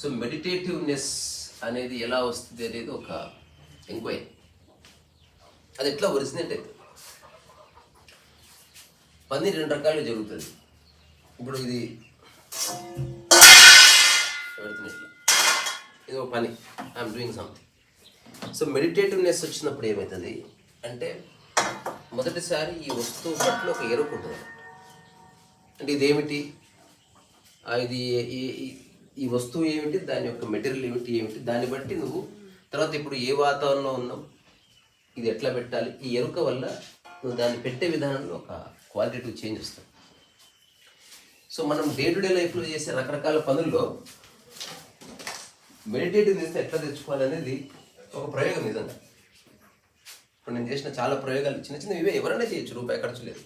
So మెడిటేటివ్నెస్ అనేది ఎలా వస్తుంది అనేది ఒక ఎంక్వైరీ అది ఎట్లా ఒరిజినేట్ అవుతుంది పని రెండు రకాలుగా జరుగుతుంది. ఇప్పుడు ఇది ఇది ఒక పని. I'm doing something. So meditativeness వచ్చినప్పుడు ఏమవుతుంది అంటే మొదటిసారి ఈ వస్తువు పట్ల ఒక ఎరుకు ఉంటుంది. అంటే ఇదేమిటి? ఇది ఈ- ఈ వస్తువు ఏమిటి? దాని యొక్క మెటీరియల్ ఏమిటి? ఏమిటి? దాన్ని బట్టి నువ్వు తర్వాత ఇప్పుడు ఏ వాతావరణంలో ఉన్నావు? ఇది ఎట్లా పెట్టాలి? ఈ ఎరుక వల్ల నువ్వు దాన్ని పెట్టే విధానంలో ఒక క్వాలిటేటివ్ చేంజ్ వస్తుంది. సో మనం డే టు డే లైఫ్లో చేసే రకరకాల పనుల్లో మెడిటేటివ్ చేస్తే ఎట్లా తెచ్చుకోవాలి అనేది ఒక ప్రయోగం నిజంగా. ఇప్పుడు నేను చేసిన చాలా ప్రయోగాలు చిన్న చిన్న ఇవే. ఎవరైనా చేయొచ్చు రూపాయి ఖర్చు లేదు.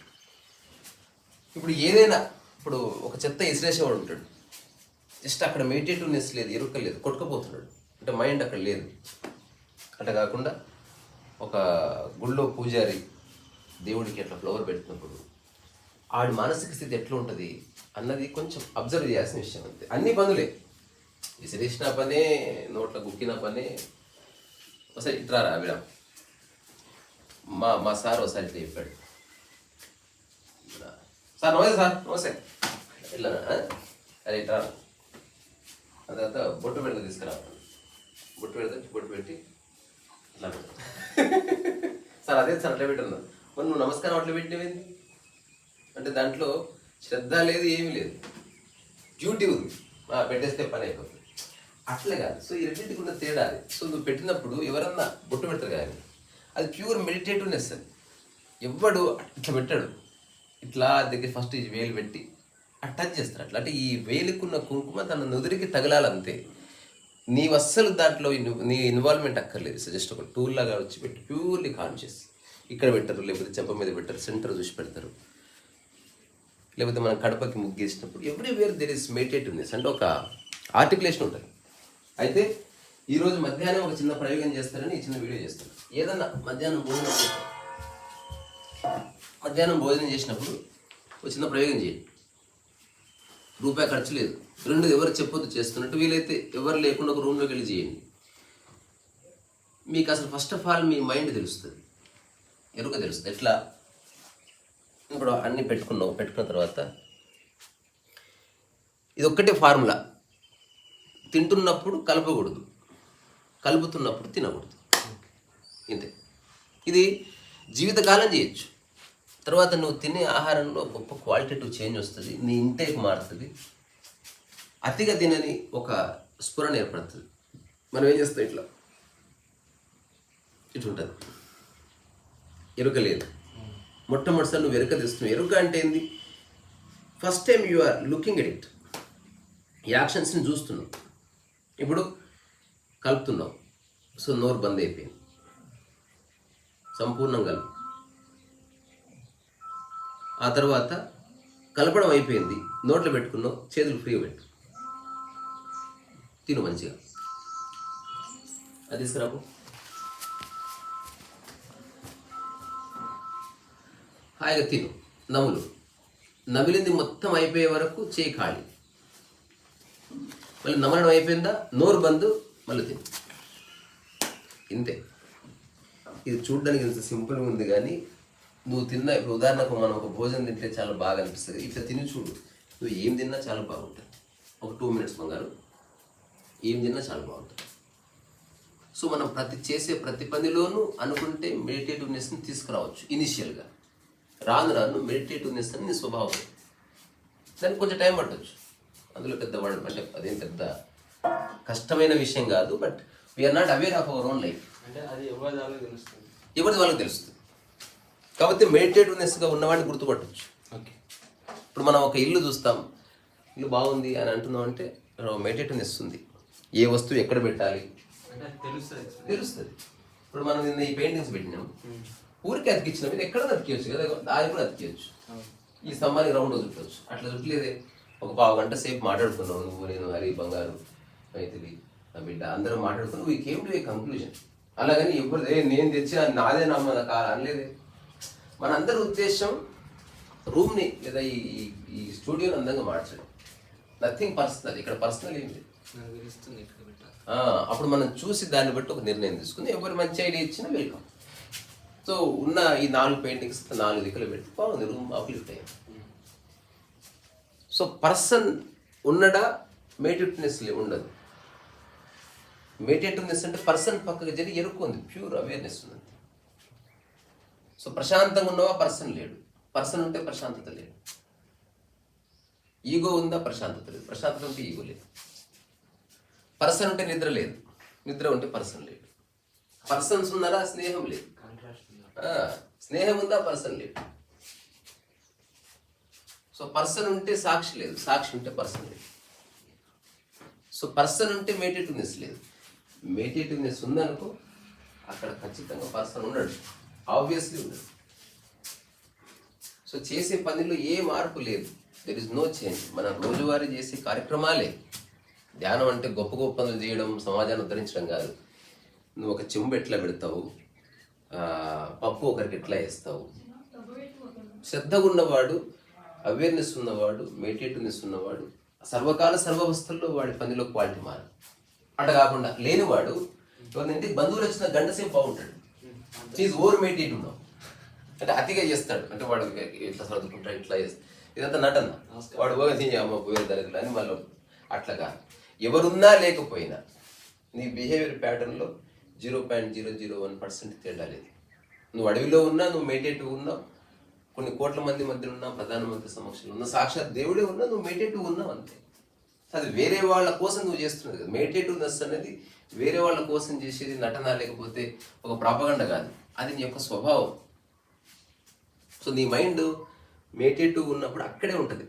ఇప్పుడు ఏదైనా ఇప్పుడు ఒక చెత్త ఇసిరేసేవాడు ఉంటాడు. జస్ట్ అక్కడ మెడిటేటివ్నెస్ లేదు ఎరుక లేదు కొట్టుకుపోతున్నాడు. అంటే మైండ్ అక్కడ లేదు. అట్లా కాకుండా ఒక గుళ్ళో పూజారి దేవుడికి అట్లా ఫ్లవర్ పెట్టినప్పుడు ఆడి మానసిక స్థితి ఎట్లా ఉంటుంది అన్నది కొంచెం అబ్జర్వ్ చేయాల్సిన విషయం అంతే. అన్ని పనులే. విసిరేసిన పనే నోట్లో గుక్కిన పనే. ఒకసారి ఇట్రారా విడా మా మా సార్ ఒకసారి ఇట్లా చెప్పాడు. సార్ నమస్తే సార్ నమస్తే. ఇట్లా అరే ఇట్లా తర్వాత బొట్టు పెడతా తీసుకురా. బొట్టు పెడతా బొట్టు పెట్టి ఇట్లా సార్ అదే సార్ అట్లా పెట్టినా. మరి నువ్వు నమస్కారం అట్లా పెట్టినవేంది అంటే దాంట్లో శ్రద్ధ లేదు ఏమీ లేదు. డ్యూటీ ఉంది. ఆ, పెట్టేస్తే పని అయిపోతుంది. అట్లే కాదు. సో ఈ రెండింటికి ఉన్న తేడా సో నువ్వు పెట్టినప్పుడు ఎవరన్నా బొట్టు పెడతారు కానీ అది ప్యూర్ మెడిటేటివ్నెస్ అది. ఎవ్వడు ఇట్లా పెట్టాడు. ఇట్లా దగ్గర ఫస్ట్ ఈ వేలు పెట్టి అట్లా టచ్ చేస్తారు అట్లా. అంటే ఈ వేలుకున్న కుంకుమ తన నుదురికి తగలాలంతే. నీవు అస్సలు దాంట్లో నీ ఇన్వాల్వ్మెంట్ అక్కర్లేదు. జస్ట్ ఒక టూల్ లాగా వచ్చి పెట్టి ప్యూర్లీ కాన్షియస్. ఇక్కడ పెట్టరు లేకపోతే చెంప మీద పెట్టరు సెంటర్ చూసి పెడతారు. లేకపోతే మనం కడపకి ముగ్గేసినప్పుడు ఎవ్రీవేర్ దెర్ ఇస్ మెడిటేటివ్నెస్ అంటే ఒక ఆర్టికులేషన్ ఉంటుంది. అయితే ఈరోజు మధ్యాహ్నం ఒక చిన్న ప్రయోగం చేస్తారని ఈ చిన్న వీడియో చేస్తారు ఏదన్నా మధ్యాహ్నం భోజనం మధ్యాహ్నం భోజనం చేసినప్పుడు ఒక చిన్న ప్రయోగం చేయండి. రూపాయి ఖర్చు లేదు. రెండు ఎవరు చెప్పొద్దు చేస్తున్నట్టు వీలైతే ఎవరు లేకుండా ఒక రూమ్లోకి వెళ్ళి చేయండి. మీకు అసలు ఫస్ట్ ఆఫ్ ఆల్ మీ మైండ్ తెలుస్తుంది. ఎరుక తెలుస్తుంది. ఎట్లా? ఇప్పుడు అన్నీ పెట్టుకున్నావు పెట్టుకున్న తర్వాత ఇది ఒక్కటే ఫార్ములా తింటున్నప్పుడు కలపకూడదు. కలుపుతున్నప్పుడు తినకూడదు. ఇంతే. ఇది జీవితకాలం చేయొచ్చు. తర్వాత నువ్వు తినే ఆహారంలో గొప్ప క్వాలిటేటివ్ చేంజ్ వస్తుంది నీ ఇంటేక్ మారుతుంది. అతిగా తినని ఒక స్ఫురణ ఏర్పడుతుంది. మనం ఏం చేస్తాం ఇట్లా? ఇటు ఉంటుంది. ఎరుక లేదు. మొట్టమొదటిసారి నువ్వు ఎరుక తెస్తున్నావు. ఎరుక అంటే ఏంది? First time you are looking at it యాక్షన్స్ని చూస్తున్నావు. ఇప్పుడు కలుపుతున్నావు. సో నోరు బంద్ అయిపోయింది. సంపూర్ణంగా. కలుపు ఆ తర్వాత కలపడం అయిపోయింది. నోట్లో పెట్టుకున్నావు చేతులు ఫ్రీగా పెట్టు. తిను మంచిగా. అది తీసుకురాపు. హాయిగా తిను నవ్వులు నమిలింది మొత్తం అయిపోయే వరకు చేయి ఖాళీ. మళ్ళీ నమలడం అయిపోయిందా? నోరు బంద్ మళ్ళీ తిను. ఇంతే. ఇది చూడడానికి ఇంత సింపుల్గా ఉంది కానీ నువ్వు తిన్న ఇప్పుడు ఉదాహరణకు మనం ఒక భోజనం తింటే చాలా బాగా అనిపిస్తుంది. ఇట్లా తిని చూడు. నువ్వు ఏం తిన్నా చాలా బాగుంటుంది. ఒక టూ మినిట్స్ బంగారు. ఏం తిన్నా చాలా బాగుంటుంది. సో మనం ప్రతి చేసే ప్రతి పనిలోనూ అనుకుంటే మెడిటేటివ్నెస్ని తీసుకురావచ్చు ఇనిషియల్గా రాను రాను మెడిటేటివ్నెస్ అని నీ స్వభావం. దానికి కొంచెం టైం పట్టవచ్చు అందులో పెద్ద వాడు అంటే అదేం పెద్ద కష్టమైన విషయం కాదు but we're not aware of our own life ఎవరిది వాళ్ళకి తెలుస్తుంది? కాబట్టి మెడిటేటివ్నెస్గా ఉన్నవాడిని గుర్తుపట్టవచ్చు ఓకే. ఇప్పుడు మనం ఒక ఇల్లు చూస్తాం. ఇల్లు బాగుంది అని అంటున్నాం అంటే మెడిటేటివ్నెస్ ఉంది. ఏ వస్తువు ఎక్కడ పెట్టాలి? తెలుస్తుంది. తెలుస్తుంది. ఇప్పుడు మనం నిన్న ఈ పెయింటింగ్స్ పెట్టినాం. ఊరికి అతికించినాం ఇది ఎక్కడ అతికియచ్చు? కదా దాని కూడా అతికియచ్చు. ఈ స్తంభానికి రౌండ్ చుట్టవచ్చు అట్లా చుట్టలేదే ఒక పావు గంట సేపు మాట్లాడుకున్నావు నువ్వు నేను హరి బంగారు మైథిలి నా బిడ్డ. అందరం మాట్లాడుకున్నావు we came to a conclusion అలాగని ఎవరు "ఏ, నేను తెచ్చి నాదే నమ్మ కాదు అనలేదే. మనందరి ఉద్దేశం రూమ్ని లేదా ఈ ఈ- స్టూడియోని అందంగా మార్చడం. నథింగ్ పర్సనల్ ఇక్కడ పర్సనల్ ఏం లేదు. అప్పుడు మనం చూసి దాన్ని బట్టి ఒక నిర్ణయం తీసుకుని ఎవరు మంచి ఐడియా ఇచ్చినా వెల్కమ్. సో ఉన్న ఈ నాలుగు పెయింటింగ్స్ నాలుగు దిక్కులు పెడితే బాగుంది రూమ్ అప్లిఫ్ట్ అయ్యింది సో పర్సన్ ఉన్నడా మేటివ్నెస్ ఉండదు. మేటివ్నెస్ అంటే పర్సన్ పక్కకు జరిగి ఎరుక్కుంది ప్యూర్ అవేర్నెస్ ఉంది. సో ప్రశాంతంగా ఉన్నవా పర్సన్ లేడు. పర్సన్ ఉంటే ప్రశాంతత లేదు. ఈగో ఉందా? ప్రశాంతత లేదు. ప్రశాంతత ఉంటే ఈగో లేదు. పర్సన్ ఉంటే నిద్ర లేదు. నిద్ర ఉంటే పర్సన్ లేడు పర్సన్స్ ఉన్నారా? స్నేహం లేదు. ఆ, స్నేహం ఉందా? పర్సన్ లేదు. సో పర్సన్ ఉంటే సాక్షి లేదు. సాక్షి ఉంటే పర్సన్ లేదు. సో పర్సన్ ఉంటే మేటేటివ్నెస్ లేదు. మెడిటేటివ్నెస్ ఉందనుకో అక్కడ ఖచ్చితంగా పర్సన్ ఉండడు. ఆబ్వియస్లీ ఉండడు. సో చేసే పనిలో ఏ మార్పు లేదు. దెర్ ఇస్ నో చేంజ్ మన రోజువారీ చేసే కార్యక్రమాలే. ధ్యానం అంటే గొప్ప గొప్ప పనులు చేయడం సమాజాన్ని ఉద్ధరించడం కాదు. నువ్వు ఒక చెంబు ఎట్లా పెడతావు? పప్పు ఒకరికి ఎట్లా వేస్తావు? శ్రద్ధగా ఉన్నవాడు అవేర్నెస్ ఉన్నవాడు మెడిటేటివ్నెస్ ఉన్నవాడు సర్వకాల సర్వవస్థల్లో వాడి పనిలో క్వాలిటీ మారు అట్లా కాకుండా లేనివాడు ఇంటికి బంధువులు వచ్చిన గంట సేపు బాగుంటాడు. చీజ్ ఓవర్ మెడిటేటివ్ ఉన్నావు అంటే అతిగా చేస్తాడు. అంటే వాడు ఇట్లా సర్దుకుంటాడు ఇట్లా చేస్తాడు. ఇదంతా నటన. వాడు పోయి అమ్మ పోయే దళితులు అని మళ్ళీ అట్లా కాదు. ఎవరున్నా లేకపోయినా నీ బిహేవియర్ ప్యాటర్న్లో zero point zero zero one percent తేడా లేదు. నువ్వు అడవిలో ఉన్నా నువ్వు మెడిటేటివ్ ఉన్నావు కొన్ని కోట్ల మంది మధ్య ఉన్నా ప్రధానమంత్రి సమక్షంలో ఉన్న సాక్షాత్ దేవుడే ఉన్నా నువ్వు మెడిటేటివ్ ఉన్నావు అంతే. అది వేరే వాళ్ళ కోసం నువ్వు చేస్తున్నది కదా. మెడిటేటివ్నెస్ అనేది వేరే వాళ్ళ కోసం చేసేది నటన లేకపోతే ఒక ప్రాపగండ కాదు. అది నీ యొక్క స్వభావం. సో నీ మైండ్ మెడిటేటివ్ ఉన్నప్పుడు అక్కడే ఉంటుంది.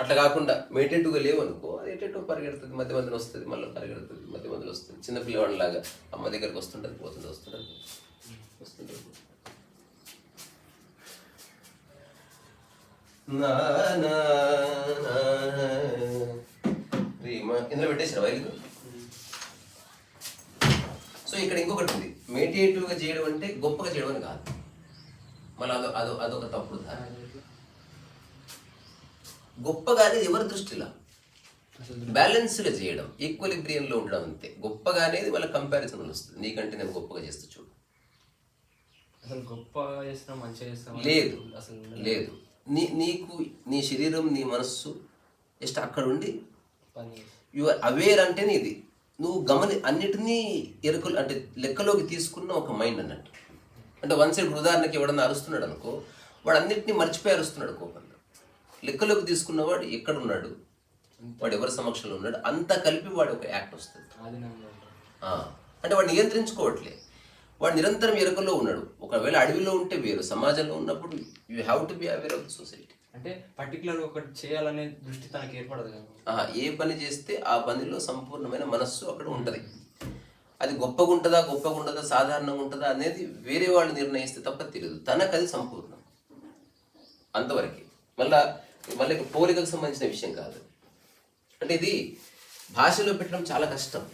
అట్లా కాకుండా మెడిటేటివ్గా లేవు అనుకో అది ఎటేటో పరిగెడుతుంది. మధ్య మధ్యలో వస్తుంది మళ్ళీ పరిగెడుతుంది మధ్య మధ్యలో వస్తుంది. చిన్న పిల్లవాడిలాగా అమ్మ దగ్గరికి వస్తుంటుంది పోతుంది వస్తుంటుంది నా నా నా రీమా ఇందులో పెట్టేసారు వైలు సో ఇక్కడ ఇంకొకటి ఉంది. మేటియేటివ్గా చేయడం అంటే గొప్పగా చేయడం అని కాదు. మళ్ళీ అదో అదో అదొక తప్పుడు గొప్పగా అనేది ఎవరి దృష్టిలో? బ్యాలెన్స్గా చేయడం ఈక్వలిబ్రియంలో ఉండడం అంతే. గొప్పగా అనేది వాళ్ళ కంపారిజన్ వస్తుంది. నీకంటే నేను గొప్పగా చేస్తూ చూడు. అసలు గొప్ప చేస్తున్నాం మంచిగా చేస్తాం లేదు. అసలు లేదు. నీ నీకు నీ శరీరం నీ మనస్సు జస్ట్ అక్కడ ఉండి పని యు ఆర్ అవేర్ అంటేనే ఇది. నువ్వు గమని అన్నిటినీ ఎరుకలు అంటే లెక్కలోకి తీసుకున్న ఒక మైండ్ అన్నట్టు. అంటే వన్ సైడ్ ఉదాహరణకి ఎవడన్నా అరుస్తున్నాడు అనుకో వాడు అన్నిటినీ మర్చిపోయి అరుస్తున్నాడు కోపంలో. లెక్కలోకి తీసుకున్నవాడు ఎక్కడ ఉన్నాడు వాడు ఎవరి సమక్షంలో ఉన్నాడు? అంతా కలిపి వాడు ఒక యాక్ట్ వస్తుంది. అంటే వాడు నియంత్రించుకోవట్లే. వాడు నిరంతరం ఎరుకలో ఉన్నాడు. ఒకవేళ అడవిలో ఉంటే వేరు సమాజంలో ఉన్నప్పుడు you have to be aware of society అంటే పర్టికులర్ ఒకటి చేయాలనే దృష్టి తనకి ఏర్పడదు కదా. ఏ పని చేస్తే ఆ పనిలో సంపూర్ణమైన మనస్సు అక్కడ ఉంటుంది. అది గొప్పగా ఉంటుందా గొప్పగా ఉంటుందా సాధారణంగా ఉంటుందా అనేది వేరే వాళ్ళు నిర్ణయిస్తే తప్ప తెలియదు. తనకు అది సంపూర్ణం. అంతవరకు. మళ్ళా మళ్ళీ పోలికకు సంబంధించిన విషయం కాదు. అంటే ఇది భాషలో పెట్టడం చాలా కష్టం.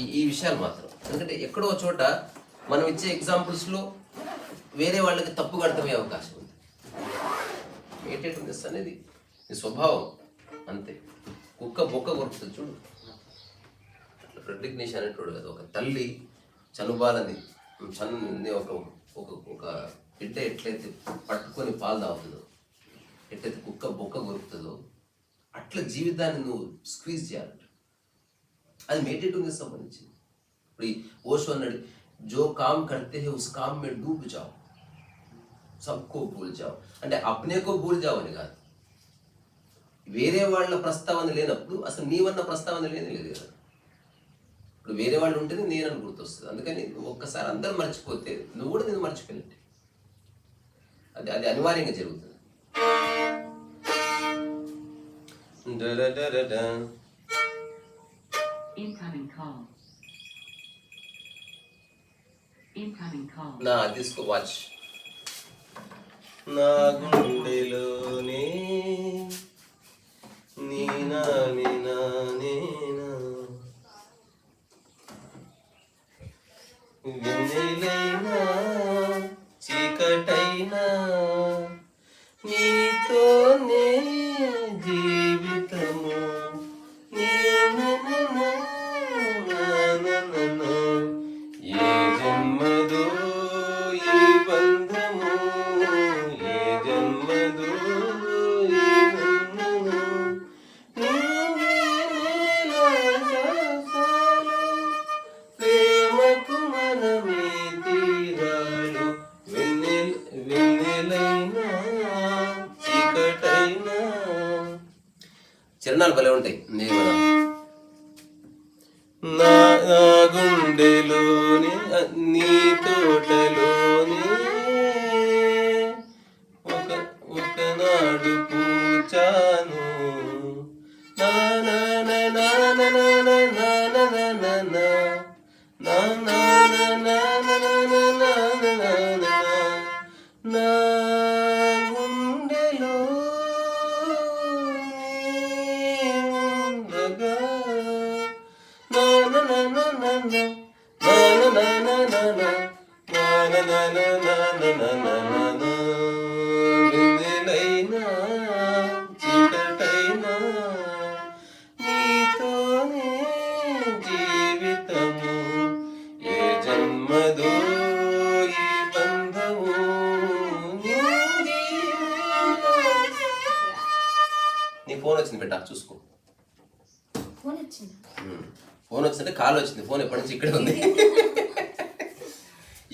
ఈ ఈ విషయాలు మాత్రం. ఎందుకంటే ఎక్కడో చోట మనం ఇచ్చే ఎగ్జాంపుల్స్లో వేరే వాళ్ళకి తప్పుగా అర్థమయ్యే అవకాశం ఉంది. మేటేటివ్నెస్ అనేది నీ స్వభావం. అంతే. కుక్క బొక్క కొరుకుతుంది చూడు. అట్లా ఫ్రెడ్రిక్ అనేటోడు కదా. ఒక తల్లి చనుబాలని చను ఒక ఒక ఒక బిడ్డ ఎట్లయితే పట్టుకొని పాలు తాగుతుందో ఎట్లయితే కుక్క బొక్క కొరుకుతుందో అట్లా జీవితాన్ని నువ్వు స్క్వీజ్ చేయాలంట. అది మేటేటివ్నెస్ సంబంధించింది. ఇప్పుడు ఈ ఓషో అన్నాడు जो काम करते हैं उस काम में डूब जाओ। सबको భూల్ జావు అంటే అప్నేకో భూల్ జావు కాదు వేరే వాళ్ళ ప్రస్తావన లేనప్పుడు అసలు నీవన్న ప్రస్తావన లేని లేదు కదా ఇప్పుడు వేరే వాళ్ళు ఉంటేనే నేనని గుర్తొస్తుంది అందుకని ఒక్కసారి అందరూ మర్చిపోతే నువ్వు కూడా నేను మర్చిపోయినట్టు అది అది అనివార్యంగా జరుగుతుంది Incoming call. Incoming call. Nah, this watch. Nah. ప్రేమకు మనమే తీరాలు. వెన్నెల వెన్నెలైనా చీకటైనా. భలే ఉంటాయి నేను na na na. కాల్ వచ్చింది ఫోన్ ఎప్పటి నుంచి ఇక్కడ ఉంది.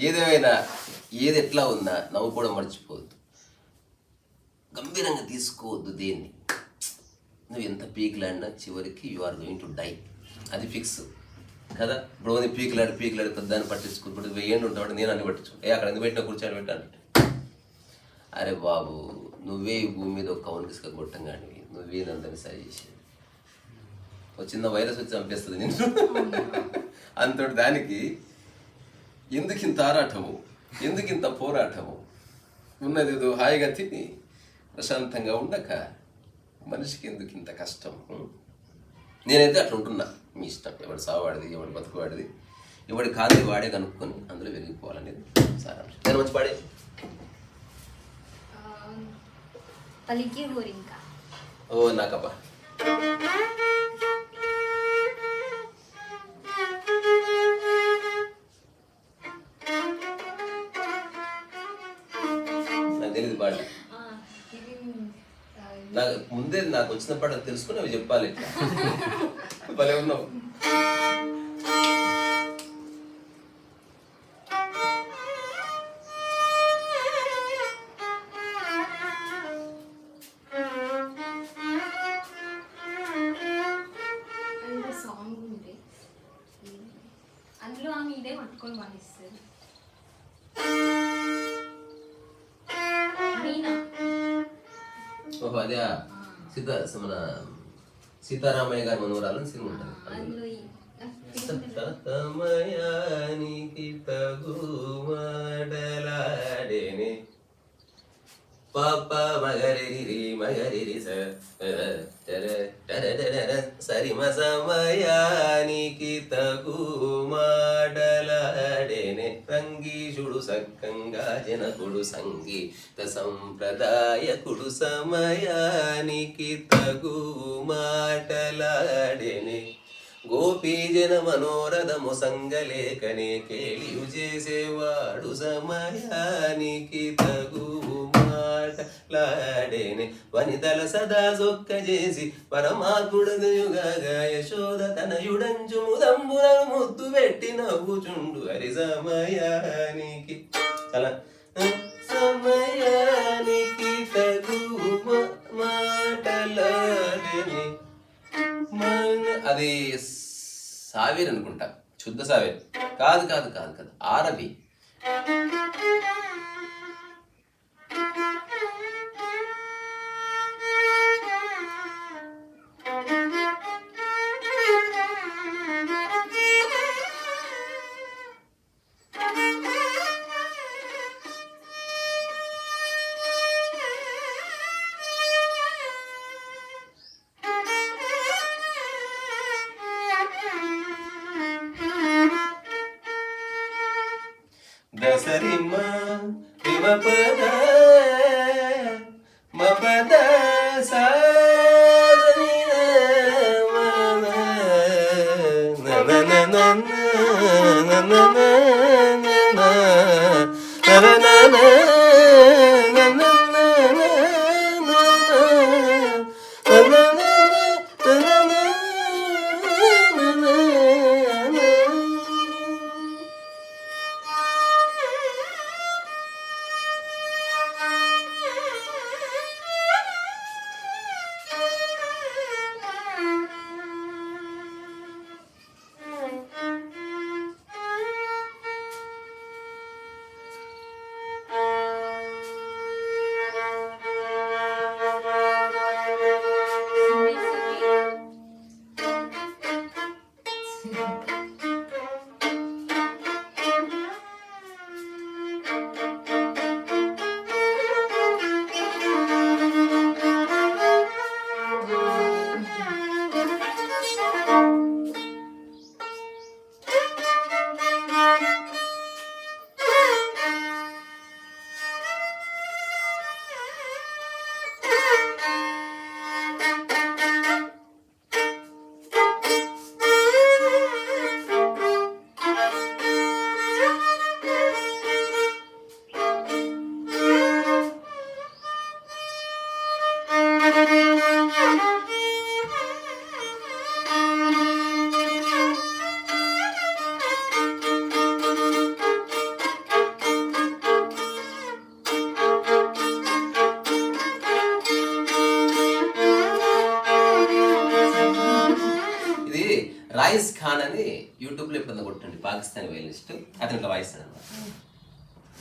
ఏదేమైనా ఏది ఎట్లా ఉన్నా నవ్వుకోవడం మర్చిపోవద్దు. గంభీరంగా తీసుకోవద్దు దేన్ని. నువ్వు ఎంత పీకులాడినా చివరికి you are going to die అది ఫిక్స్ కదా? ఇప్పుడు ఓన్లీ పీకిలాడు పీకిలాడు పెద్దాన్ని పట్టించుకుంటు వెయ్యండి ఉంటాడు నేను అన్ని పట్టించుకుంటా ఏ అక్కడ ఎందుకు పెట్టినా కూర్చొని పెట్టాను అరే బాబు నువ్వే ఈ భూమి మీద ఒక కౌన్ కిసుక కొట్టం నువ్వే నందని సరి చేసేది. ఒక చిన్న వైరస్ వచ్చి చంపేస్తుంది నిన్ను. అంతటి దానికి ఎందుకింత ఆరాటము? ఎందుకింత పోరాటము? ఉన్నది ఏదో హాయిగా తిని ప్రశాంతంగా ఉండక మనిషికి ఎందుకు ఇంత కష్టం? నేనైతే అట్లా ఉంటున్నా. మీ ఇష్టం. ఎవడు సావాడిది ఎవడు బతుకువాడిది ఎవడి కాదు వాడే కనుక్కొని అందులో వెలిగిపోవాలనేది సారాంశం. నేను మంచి పాడే? ఓ నాకబ్బా. నాకు ముందే నాకు వచ్చిన పాట తెలుసుకుని అవి చెప్పాలి ఇట్లా. భలే ఉన్నావు. అందులో సాంగ్ అందులో ఆమె ఇదే పట్టుకొని వాయిస్తుంది Hmm. Sudah, kita sari masa mayani రంగీషుడు సక్కంగా జనకుడు సంగీత సంప్రదాయకుడు సమయానికి తగు మాటలాడెనే. గోపీజన మనోరథము సంగలేకనే కేలియు చేసేవాడు సమయానికి తగు మాటలాడేనే. వనితల సదా సొక్క చేసి పరమాత్ముడయుగా యశోద తనయుడంచు ముదంబున ముద్దు పెట్టి నవ్వుచుండు. హరి సమయానికి చాలా సమయానికి తగు అది సావేర్ అనుకుంటా శుద్ధ సావేర్. కాదు కాదు కాదు కాదు ఆరవి But na na na na na na na na na violinist అతను ఇట్లా వాయిస్తాడు అనమాట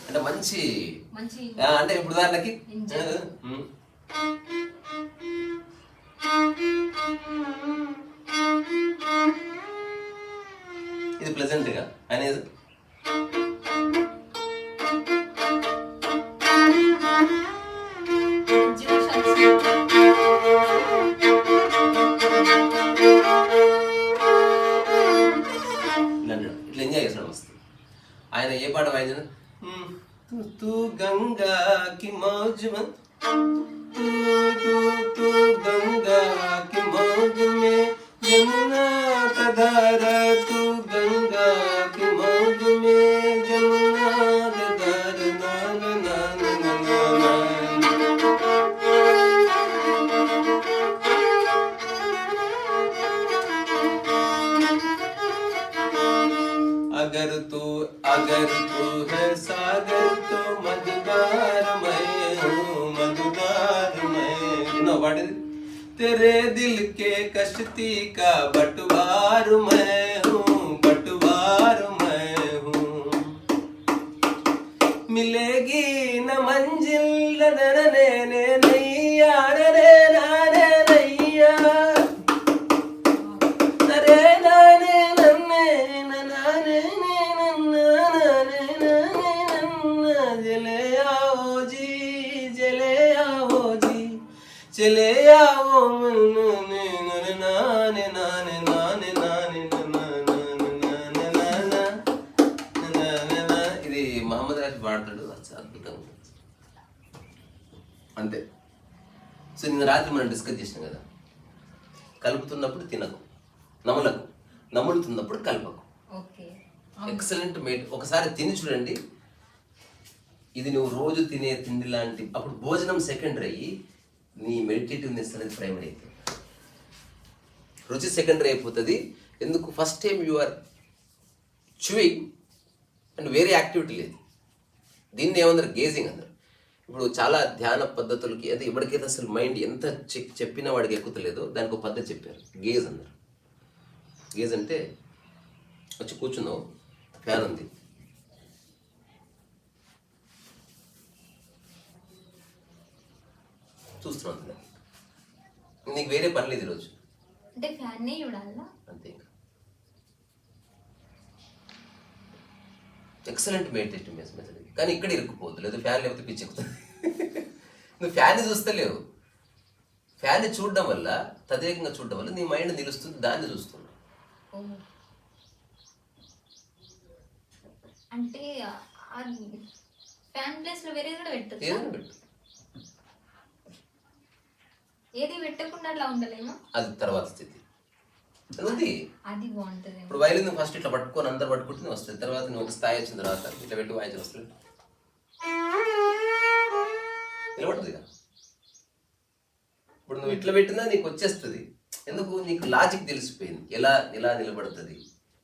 అంటే మంచి అంటే ఇప్పుడు దానికి. ఇది ప్లెజెంట్గా. అనేది पाड़ भाई जन तू तू गंगा की मौज में तू तू तू गंगा की मौज में यमुना का धारा तू कश्ती का बटवार मैं हूँ बटवार मैं हूँ। मिलेगी न मंजिल ने नैया నిన్న రాత్రి మనం డిస్కస్ చేసినాం కదా. కలుపుతున్నప్పుడు తినకు. నమలకు. నములుతున్నప్పుడు కలపకు. ఎక్సలెంట్ మేట్ ఒకసారి తిని చూడండి. ఇది నువ్వు రోజు తినే తిండి లాంటి అప్పుడు భోజనం సెకండరీ అయ్యి నీ మెడిటేటివ్నెస్ అనేది ప్రైమరీ అయిపోతుంది. రుచి సెకండరీ అయిపోతుంది. ఎందుకు? First time you are chewing and వేరే యాక్టివిటీ లేదు. దీన్ని ఏమన్నారు గేజింగ్ అందరు. ఇప్పుడు చాలా ధ్యాన పద్ధతులకి అంటే ఇప్పటికైతే అసలు మైండ్ ఎంత చెప్పినా వాడికి ఎక్కుతలేదో దానికి ఒక పద్ధతి చెప్పారు. గేజ్ అన్నారు. గేజ్ అంటే వచ్చి కూర్చున్నావు ఫ్యాన్ ఉంది. చూస్తున్నావు అంతే నీకు వేరే పని లేదు ఈరోజు. అంటే చూడాలా? అంతే ఇంకా. ఎక్సలెంట్ మెడిటేటివ్ మెథడ్ కానీ ఇక్కడ ఇరుక్కుపోవద్దు లేదు ఫ్యాన్ లేకపోతే పిచ్చెక్కుతుంది నువ్వు ఫ్యాన్ చూస్తలేవు ఫ్యాన్ చూడడం వల్ల తదేకంగా చూడడం వల్ల నీ మైండ్ నిలుస్తుంది దాన్ని చూస్తున్నావు అంటే ఫ్యాన్ ప్లేస్లో వేరే కూడా పెట్టచ్చు? ఏదైనా పెట్టు ఏది పెట్టకుండా అట్లా ఉండలేమా? అది తర్వాత స్థితి. ఉంది. అది బాగుంటది. ఇప్పుడు వైలిన్ ఫస్ట్ ఇట్లా పట్టుకొని అందరు పట్టుకుంటే వస్తుంది. తర్వాత నువ్వు ఒక స్థాయి వచ్చిన తర్వాత ఇట్లా పెట్టి వాయించి వస్తుంది నిలబడుతుంది కదా. ఇప్పుడు నువ్వు ఇట్లా పెట్టినా నీకు వచ్చేస్తుంది. ఎందుకు? నీకు లాజిక్ తెలిసిపోయింది. ఎలా ఎలా నిలబడుతుంది?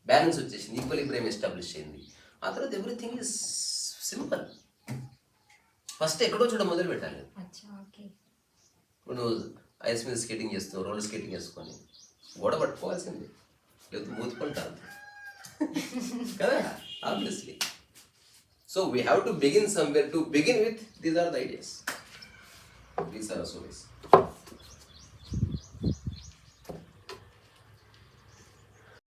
బ్యాలెన్స్ వచ్చేసింది. ఈక్వలిబ్రియం ఎస్టాబ్లిష్ అయింది. ఆ తర్వాత ఎవ్రీథింగ్ ఇస్ సింపుల్ ఫస్ట్ ఎక్కడో చూడ మొదలు పెట్టాలి ఇప్పుడు నువ్వు ఐస్ మీద స్కేటింగ్ చేస్తున్నావు రోలర్ స్కేటింగ్ చేసుకొని. గోడ పట్టుకోవాల్సింది లేకపోతే మూతుకుంటాను కదా obviously so we have to begin somewhere to begin with these are the ideas these are so